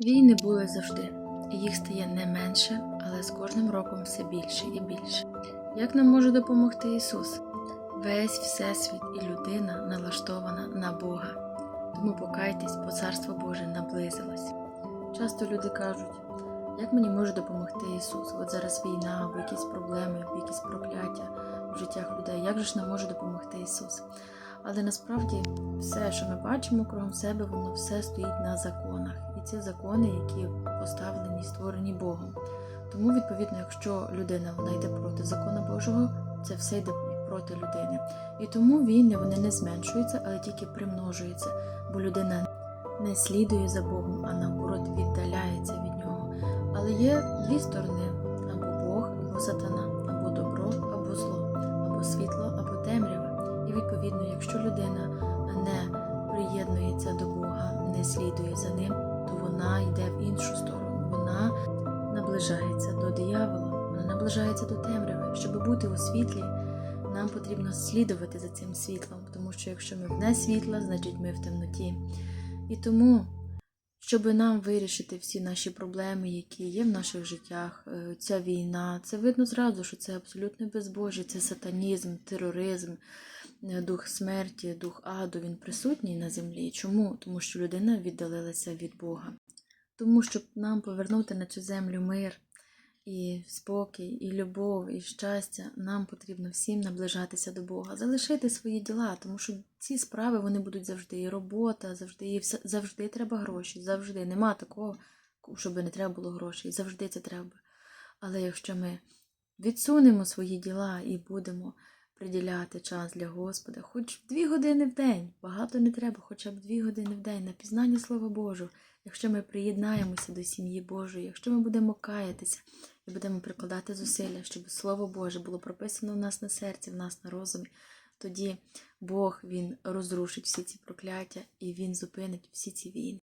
Війни були завжди, і їх стає не менше, але з кожним роком все більше і більше. Як нам може допомогти Ісус? Весь Всесвіт і людина налаштована на Бога. Тому покайтесь, бо Царство Боже наблизилось. Часто люди кажуть, як мені може допомогти Ісус? От зараз війна, або якісь проблеми, або якісь прокляття в життях людей. Як же ж нам може допомогти Ісус? Але насправді все, що ми бачимо кругом себе, воно все стоїть на законах. І ці закони, які поставлені і створені Богом. Тому, відповідно, якщо людина вона йде проти закону Божого, це все йде проти людини. І тому війни вони не зменшуються, але тільки примножуються, бо людина не слідує за Богом, а наоборот віддаляється від нього. Але є дві сторони: або Бог, або сатана, або добро, або зло, або світло, або темрява. І відповідно, якщо людина не приєднується до Бога, не слідує за ним, вона йде в іншу сторону. Вона наближається до диявола, вона наближається до темряви. Щоб бути у світлі, нам потрібно слідувати за цим світлом, тому що якщо ми вне світла, значить ми в темноті. І тому, щоб нам вирішити всі наші проблеми, які є в наших життях, е, ця війна, це видно зразу, що це абсолютно безбожі, це сатанізм, тероризм, е, дух смерті, дух аду, він присутній на землі. Чому? Тому що людина віддалилася від Бога. Тому, щоб нам повернути на цю землю мир і спокій, і любов, і щастя, нам потрібно всім наближатися до Бога, залишити свої діла, тому що ці справи вони будуть завжди. І робота, завжди, і все, завжди треба гроші. Завжди. Нема такого, щоб не треба було грошей. Завжди це треба. Але якщо ми відсунемо свої діла і будемо приділяти час для Господа, хоч дві години в день, багато не треба, хоча б дві години в день на пізнання Слова Божого, якщо ми приєднаємося до сім'ї Божої, якщо ми будемо каятися і будемо прикладати зусилля, щоб Слово Боже було прописано в нас на серці, в нас на розумі, тоді Бог Він розрушить всі ці прокляття і Він зупинить всі ці війни.